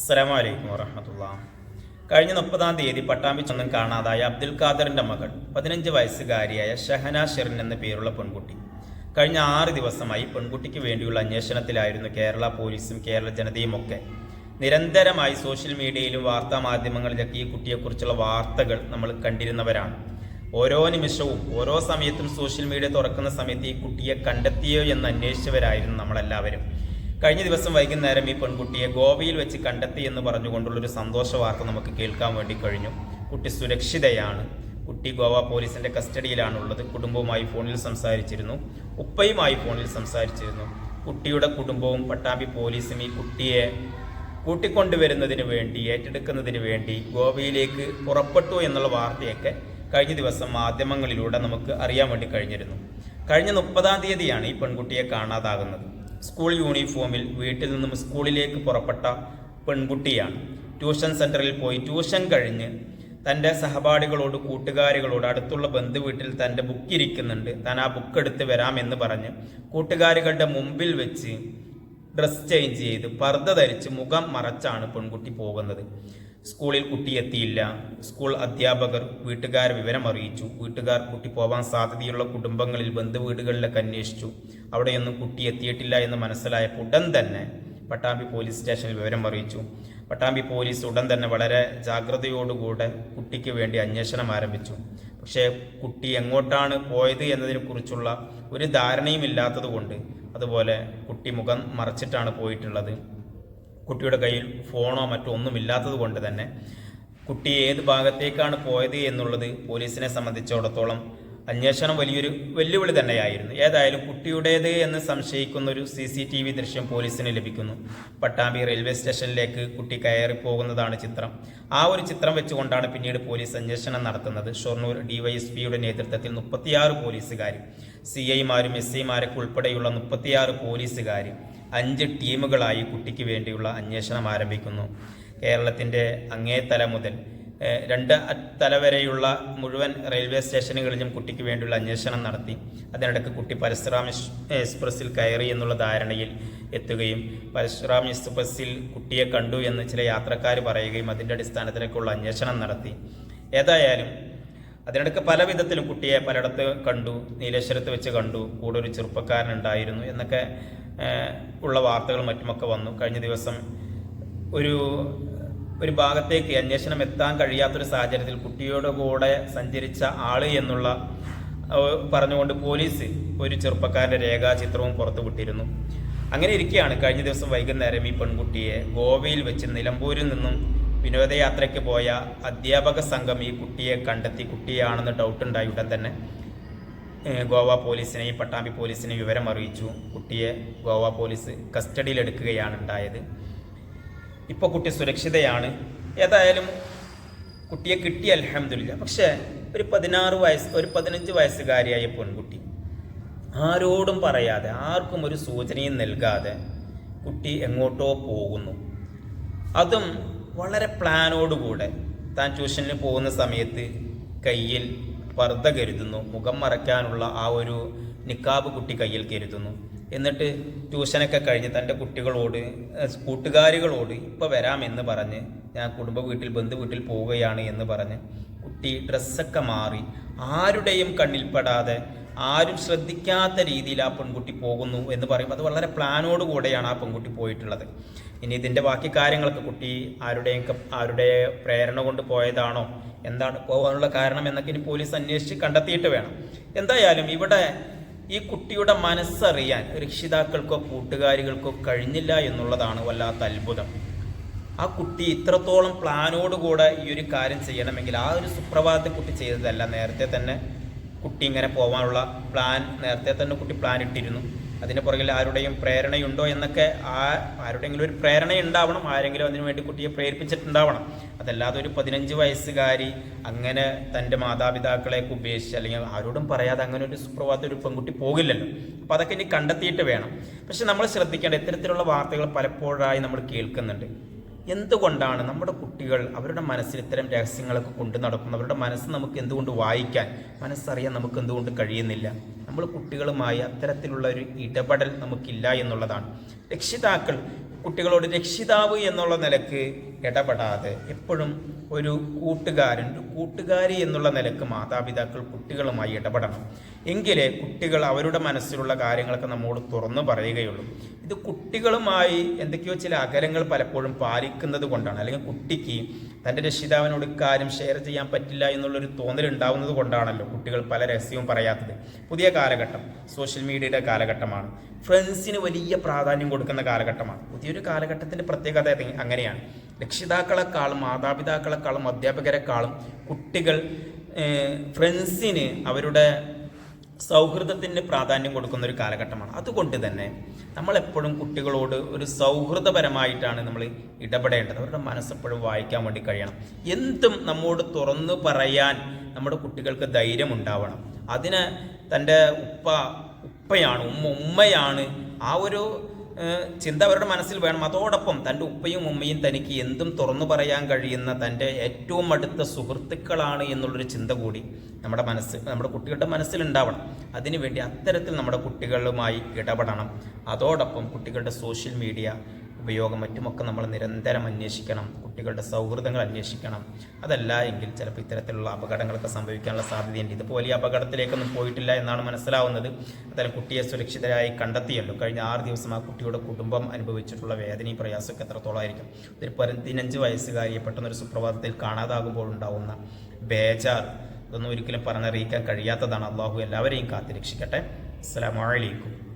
അസ്സലാമു അലൈക്കും വറഹമത്തുള്ള. കഴിഞ്ഞ മുപ്പതാം തീയതി പട്ടാമ്പി പട്ടാമ്പിച്ചൊന്നും കാണാതായ അബ്ദുൽ ഖാദറിന്റെ മകൾ പതിനഞ്ച് വയസ്സുകാരിയായ ഷഹന ഷെറിൻ എന്ന പേരുള്ള പെൺകുട്ടി. കഴിഞ്ഞ ആറ് ദിവസമായി പെൺകുട്ടിക്ക് വേണ്ടിയുള്ള അന്വേഷണത്തിലായിരുന്നു കേരള പോലീസും കേരള ജനതയും ഒക്കെ. നിരന്തരമായി സോഷ്യൽ മീഡിയയിലും വാർത്താ മാധ്യമങ്ങളിലൊക്കെ ഈ കുട്ടിയെക്കുറിച്ചുള്ള വാർത്തകൾ നമ്മൾ കണ്ടിരുന്നവരാണ്. ഓരോ നിമിഷവും ഓരോ സമയത്തും സോഷ്യൽ മീഡിയ തുറക്കുന്ന സമയത്ത് ഈ കുട്ടിയെ കണ്ടെത്തിയോ എന്ന് അന്വേഷിച്ചവരായിരുന്നു നമ്മളെല്ലാവരും. കഴിഞ്ഞ ദിവസം വൈകുന്നേരം ഈ പെൺകുട്ടിയെ ഗോവയിൽ വെച്ച് കണ്ടെത്തി എന്ന് പറഞ്ഞുകൊണ്ടുള്ളൊരു സന്തോഷ വാർത്ത നമുക്ക് കേൾക്കാൻ വേണ്ടി കഴിഞ്ഞു. കുട്ടി സുരക്ഷിതയാണ്. കുട്ടി ഗോവ പോലീസിന്റെ കസ്റ്റഡിയിലാണുള്ളത്. കുടുംബവുമായി ഫോണിൽ സംസാരിച്ചിരുന്നു. ഉപ്പയുമായി ഫോണിൽ സംസാരിച്ചിരുന്നു. കുട്ടിയുടെ കുടുംബവും പട്ടാമ്പി പോലീസും ഈ കുട്ടിയെ കൂട്ടിക്കൊണ്ടുവരുന്നതിന് വേണ്ടി ഏറ്റെടുക്കുന്നതിന് വേണ്ടി ഗോവയിലേക്ക് പുറപ്പെട്ടു എന്നുള്ള വാർത്തയൊക്കെ കഴിഞ്ഞ ദിവസം മാധ്യമങ്ങളിലൂടെ നമുക്ക് അറിയാൻ വേണ്ടി കഴിഞ്ഞിരുന്നു. കഴിഞ്ഞ മുപ്പതാം തീയതിയാണ് ഈ പെൺകുട്ടിയെ കാണാതാകുന്നത്. സ്കൂൾ യൂണിഫോമിൽ വീട്ടിൽ നിന്നും സ്കൂളിലേക്ക് പുറപ്പെട്ട പെൺകുട്ടിയാണ്. ട്യൂഷൻ സെന്ററിൽ പോയി ട്യൂഷൻ കഴിഞ്ഞ് തന്റെ സഹപാഠികളോട് കൂട്ടുകാരികളോട് അടുത്തുള്ള ബന്ധുവീട്ടിൽ തന്റെ ബുക്ക് ഇരിക്കുന്നുണ്ട് താൻ ആ ബുക്ക് എടുത്ത് വരാമെന്ന് പറഞ്ഞ് കൂട്ടുകാരികളുടെ മുമ്പിൽ വെച്ച് ഡ്രസ് ചേഞ്ച് ചെയ്ത് പർദ്ദ ധരിച്ച് മുഖം മറച്ചാണ് പെൺകുട്ടി പോകുന്നത്. സ്കൂളിൽ കുട്ടി എത്തിയില്ല. സ്കൂൾ അധ്യാപകർ വീട്ടുകാർ വിവരം അറിയിച്ചു. വീട്ടുകാർ കുട്ടി പോകാൻ സാധ്യതയുള്ള കുടുംബങ്ങളിൽ ബന്ധുവീടുകളിലൊക്കെ അന്വേഷിച്ചു. അവിടെയൊന്നും കുട്ടി എത്തിയിട്ടില്ല എന്ന് മനസ്സിലായപ്പോൾ ഉടൻ തന്നെ പട്ടാമ്പി പോലീസ് സ്റ്റേഷനിൽ വിവരം അറിയിച്ചു. പട്ടാമ്പി പോലീസ് ഉടൻ തന്നെ വളരെ ജാഗ്രതയോടുകൂടെ കുട്ടിക്ക് വേണ്ടി അന്വേഷണം ആരംഭിച്ചു. പക്ഷേ കുട്ടി എങ്ങോട്ടാണ് പോയത് എന്നതിനെക്കുറിച്ചുള്ള ഒരു ധാരണയും ഇല്ലാത്തതുകൊണ്ട് അതുപോലെ കുട്ടി മുഖം മറച്ചിട്ടാണ് പോയിട്ടുള്ളത്. കുട്ടിയുടെ കയ്യിൽ ഫോണോ മറ്റോ ഒന്നും ഇല്ലാത്തത് കൊണ്ട് തന്നെ കുട്ടി ഏത് ഭാഗത്തേക്കാണ് പോയത് എന്നുള്ളത് പോലീസിനെ സംബന്ധിച്ചിടത്തോളം അന്വേഷണം വലിയൊരു വെല്ലുവിളി തന്നെയായിരുന്നു. ഏതായാലും കുട്ടിയുടേത് എന്ന് സംശയിക്കുന്ന ഒരു സി സി ടി വി ദൃശ്യം പോലീസിന് ലഭിക്കുന്നു. പട്ടാമ്പി റെയിൽവേ സ്റ്റേഷനിലേക്ക് കുട്ടി കയറി പോകുന്നതാണ് ചിത്രം. ആ ഒരു ചിത്രം വെച്ചുകൊണ്ടാണ് പിന്നീട് പോലീസ് അന്വേഷണം നടത്തുന്നത്. ഷൊർണൂർ ഡിവൈഎസ്പിയുടെ നേതൃത്വത്തിൽ മുപ്പത്തിയാറ് പോലീസുകാർ സി ഐമാരും എസ് ഐമാരൊക്കെ ഉൾപ്പെടെയുള്ള മുപ്പത്തിയാറ് പോലീസുകാർ അഞ്ച് ടീമുകളായി കുട്ടിക്ക് വേണ്ടിയുള്ള അന്വേഷണം ആരംഭിക്കുന്നു. കേരളത്തിന്റെ അങ്ങേതല മുതൽ രണ്ട് തലവരെയുള്ള മുഴുവൻ റെയിൽവേ സ്റ്റേഷനുകളിലും കുട്ടിക്ക് വേണ്ടിയുള്ള അന്വേഷണം നടത്തി. അതിനിടയ്ക്ക് കുട്ടി പരശുറാം എക്സ്- എക്സ്പ്രസ്സിൽ കയറി എന്നുള്ള ധാരണയിൽ എത്തുകയും പരശുറാം എക്സ്പ്രസ്സിൽ കുട്ടിയെ കണ്ടു എന്ന് ചില യാത്രക്കാർ പറയുകയും അതിന്റെ അടിസ്ഥാനത്തിലേക്കുള്ള അന്വേഷണം നടത്തി. ഏതായാലും അതിനിടയ്ക്ക് പല വിധത്തിലും കുട്ടിയെ പലയിടത്ത് കണ്ടു നീലേശ്വരത്ത് വെച്ച് കണ്ടു കൂടെ ഒരു ചെറുപ്പക്കാരനുണ്ടായിരുന്നു എന്നൊക്കെ ഉള്ള വാർത്തകൾ മറ്റുമൊക്കെ വന്നു. കഴിഞ്ഞ ദിവസം ഒരു ഒരു ഭാഗത്തേക്ക് അന്വേഷണം എത്താൻ കഴിയാത്തൊരു സാഹചര്യത്തിൽ കുട്ടിയുടെ കൂടെ സഞ്ചരിച്ച ആൾ എന്നുള്ള പറഞ്ഞുകൊണ്ട് പോലീസ് ഒരു ചെറുപ്പക്കാരന്റെ രേഖാചിത്രവും പുറത്തുവിട്ടിരുന്നു അങ്ങനെ ഇരിക്കുകയാണ് കഴിഞ്ഞ ദിവസം വൈകുന്നേരം ഈ പെൺകുട്ടിയെ ഗോവയിൽ വെച്ച് നിലമ്പൂരിൽ നിന്നും വിനോദയാത്രയ്ക്ക് പോയ അധ്യാപക സംഘം ഈ കുട്ടിയെ കണ്ടെത്തി. കുട്ടിയാണെന്ന് ഡൗട്ടുണ്ടായി ഉടൻ തന്നെ ഗോവ പോലീസിനെയും പട്ടാമ്പി പോലീസിനെയും വിവരം അറിയിച്ചു കുട്ടിയെ ഗോവ പോലീസ് കസ്റ്റഡിയിലെടുക്കുകയാണ് ഉണ്ടായത്. ഇപ്പോൾ കുട്ടി സുരക്ഷിതയാണ്. ഏതായാലും കുട്ടിയെ കിട്ടി അലഹമില്ല പക്ഷേ ഒരു പതിനാറ് വയസ്സ് ഒരു പതിനഞ്ച് വയസ്സുകാരിയായ പെൺകുട്ടി ആരോടും പറയാതെ ആർക്കും ഒരു സൂചനയും നൽകാതെ കുട്ടി എങ്ങോട്ടോ പോകുന്നു. അതും വളരെ പ്ലാനോടുകൂടെ താൻ ട്യൂഷനിൽ പോകുന്ന സമയത്ത് കയ്യിൽ പർദ്ദ കരുതുന്നു മുഖം മറയ്ക്കാനുള്ള ആ ഒരു നിക്കാബ് കുട്ടി കയ്യിൽ കരുതുന്നു. എന്നിട്ട് ട്യൂഷനൊക്കെ കഴിഞ്ഞ് തന്റെ കുട്ടികളോട് കൂട്ടുകാരികളോട് ഇപ്പോൾ വരാമെന്ന് പറഞ്ഞ് ഞാൻ കുടുംബ വീട്ടിൽ ബന്ധു വീട്ടിൽ പോവുകയാണ് എന്ന് പറഞ്ഞ് കുട്ടി ഡ്രസ്സൊക്കെ മാറി ആരുടെയും കണ്ണിൽപ്പെടാതെ ആരും ശ്രദ്ധിക്കാത്ത രീതിയിൽ ആ പെൺകുട്ടി പോകുന്നു എന്ന് പറയും അത് വളരെ പ്ലാനോട് കൂടെയാണ് ആ പെൺകുട്ടി പോയിട്ടുള്ളത്. ഇനി ഇതിന്റെ ബാക്കി കാര്യങ്ങളൊക്കെ കുട്ടി ആരുടെയും ആരുടെ പ്രേരണ കൊണ്ട് പോയതാണോ എന്താണ് പോകാനുള്ള കാരണം എന്നൊക്കെ ഇനി പോലീസ് അന്വേഷിച്ച് കണ്ടെത്തിയിട്ട് വേണം. എന്തായാലും ഇവിടെ ഈ കുട്ടിയുടെ മനസ്സറിയാൻ രക്ഷിതാക്കൾക്കോ കൂട്ടുകാരികൾക്കോ കഴിഞ്ഞില്ല എന്നുള്ളതാണ് വല്ലാത്ത അത്ഭുതം. ആ കുട്ടി ഇത്രത്തോളം പ്ലാനോടുകൂടെ ഈ ഒരു കാര്യം ചെയ്യണമെങ്കിൽ ആ ഒരു സുപ്രഭാതത്തെ കുട്ടി ചെയ്തതല്ല. നേരത്തെ തന്നെ കുട്ടി ഇങ്ങനെ പോകാനുള്ള പ്ലാൻ നേരത്തെ തന്നെ കുട്ടി പ്ലാൻ ഇട്ടിരുന്നു. അതിന് പുറകിൽ ആരുടെയും പ്രേരണയുണ്ടോ എന്നൊക്കെ ആ ആരുടെയെങ്കിലും ഒരു പ്രേരണ ഉണ്ടാവണം ആരെങ്കിലും അതിനു വേണ്ടി കുട്ടിയെ പ്രേരിപ്പിച്ചിട്ടുണ്ടാവണം. അതല്ലാതെ ഒരു പതിനഞ്ച് വയസ്സുകാരി അങ്ങനെ തന്റെ മാതാപിതാക്കളെയൊക്കെ ഉപേക്ഷിച്ച് അല്ലെങ്കിൽ ആരോടും പറയാതെ അങ്ങനെ ഒരു സുപ്രഭാത ഒരു പെൺകുട്ടി പോകില്ലല്ലോ. അപ്പോൾ അതൊക്കെ ഇനി കണ്ടെത്തിയിട്ട് വേണം. പക്ഷെ നമ്മൾ ശ്രദ്ധിക്കേണ്ട ഇത്തരത്തിലുള്ള വാർത്തകൾ പലപ്പോഴായി നമ്മൾ കേൾക്കുന്നുണ്ട്. എന്തുകൊണ്ടാണ് നമ്മുടെ കുട്ടികൾ അവരുടെ മനസ്സിൽ ഇത്തരം രഹസ്യങ്ങളൊക്കെ കൊണ്ടു നടക്കുന്നത്? അവരുടെ മനസ്സ് നമുക്ക് എന്തുകൊണ്ട് വായിക്കാൻ മനസ്സറിയാൻ നമുക്ക് എന്തുകൊണ്ട് കഴിയുന്നില്ല? നമ്മൾ കുട്ടികളുമായി അത്തരത്തിലുള്ള ഒരു ഇടപെടൽ നമുക്കില്ല എന്നുള്ളതാണ്. രക്ഷിതാക്കൾ കുട്ടികളോട് രക്ഷിതാവ് എന്നുള്ള നിലയ്ക്ക് ഇടപെടാതെ എപ്പോഴും ഒരു കൂട്ടുകാരൻ ഒരു കൂട്ടുകാരി എന്നുള്ള നിലയ്ക്ക് മാതാപിതാക്കൾ കുട്ടികളുമായി ഇടപെടണം. എങ്കിലേ കുട്ടികൾ അവരുടെ മനസ്സിലുള്ള കാര്യങ്ങളൊക്കെ നമ്മോട് തുറന്നു പറയുകയുള്ളൂ. ഇത് കുട്ടികളുമായി എന്തൊക്കെയോ ചില അകലങ്ങൾ പലപ്പോഴും പാലിക്കുന്നത് കൊണ്ടാണ്. അല്ലെങ്കിൽ കുട്ടിക്ക് തന്റെ രക്ഷിതാവിനോട് ഇക്കാര്യം ഷെയർ ചെയ്യാൻ പറ്റില്ല എന്നുള്ളൊരു തോന്നൽ ഉണ്ടാവുന്നത് കൊണ്ടാണല്ലോ കുട്ടികൾ പല രഹസ്യവും പറയാത്തത്. പുതിയ കാലഘട്ടം സോഷ്യൽ മീഡിയയുടെ കാലഘട്ടമാണ്. ഫ്രണ്ട്സിന് വലിയ പ്രാധാന്യം കൊടുക്കുന്ന കാലഘട്ടമാണ്. പുതിയൊരു കാലഘട്ടത്തിന്റെ പ്രത്യേകത അങ്ങനെയാണ്. രക്ഷിതാക്കളെക്കാളും മാതാപിതാക്കളെക്കാളും അധ്യാപകരെക്കാളും കുട്ടികൾ ഫ്രണ്ട്സിന് അവരുടെ സൗഹൃദത്തിന് പ്രാധാന്യം കൊടുക്കുന്ന ഒരു കാലഘട്ടമാണ്. അതുകൊണ്ട് തന്നെ നമ്മളെപ്പോഴും കുട്ടികളോട് ഒരു സൗഹൃദപരമായിട്ടാണ് നമ്മൾ ഇടപെടേണ്ടത്. അവരുടെ മനസ്സെപ്പോഴും വായിക്കാൻ വേണ്ടി കഴിയണം. എന്തും നമ്മോട് തുറന്നു പറയാൻ നമ്മുടെ കുട്ടികൾക്ക് ധൈര്യം ഉണ്ടാവണം. അതിന് തന്റെ ഉപ്പ ഉപ്പയാണ് ഉമ്മ ഉമ്മയാണ് ആ ഒരു ചിന്ത അവരുടെ മനസ്സിൽ വേണം. അതോടൊപ്പം തന്റെ ഉപ്പയും ഉമ്മയും തനിക്ക് എന്തും തുറന്നു പറയാൻ കഴിയുന്ന തന്റെ ഏറ്റവും അടുത്ത സുഹൃത്തുക്കളാണ് എന്നുള്ളൊരു ചിന്ത കൂടി നമ്മുടെ മനസ്സ് നമ്മുടെ കുട്ടികളുടെ മനസ്സിലുണ്ടാവണം. അതിനുവേണ്ടി അത്തരത്തിൽ നമ്മുടെ കുട്ടികളുമായി ഇടപെടണം. അതോടൊപ്പം കുട്ടികളുടെ സോഷ്യൽ മീഡിയ ഉപയോഗം മറ്റുമൊക്കെ നമ്മൾ നിരന്തരം അന്വേഷിക്കണം. കുട്ടികളുടെ സൗഹൃദങ്ങൾ അന്വേഷിക്കണം. അതല്ല എങ്കിൽ ചിലപ്പോൾ ഇത്തരത്തിലുള്ള അപകടങ്ങളൊക്കെ സംഭവിക്കാനുള്ള സാധ്യതയുണ്ട്. ഇതിപ്പോൾ വലിയ അപകടത്തിലേക്കൊന്നും പോയിട്ടില്ല എന്നാണ് മനസ്സിലാവുന്നത്. അതായത് കുട്ടിയെ സുരക്ഷിതരായി കണ്ടെത്തിയല്ലോ. കഴിഞ്ഞ ആറ് ദിവസം ആ കുട്ടിയുടെ കുടുംബം അനുഭവിച്ചിട്ടുള്ള വേദനയും പ്രയാസമൊക്കെ എത്രത്തോളമായിരിക്കും ഒരു പതിനഞ്ച് വയസ്സുകാരിയെ പെട്ടെന്നൊരു സുപ്രഭാതത്തിൽ കാണാതാകുമ്പോൾ ഉണ്ടാവുന്ന ബേജാർ. ഇതൊന്നും ഒരിക്കലും പറഞ്ഞറിയിക്കാൻ കഴിയാത്തതാണ്. അള്ളാഹു എല്ലാവരെയും കാത്തിരക്ഷിക്കട്ടെ. അസ്സലാമു അലൈക്കും.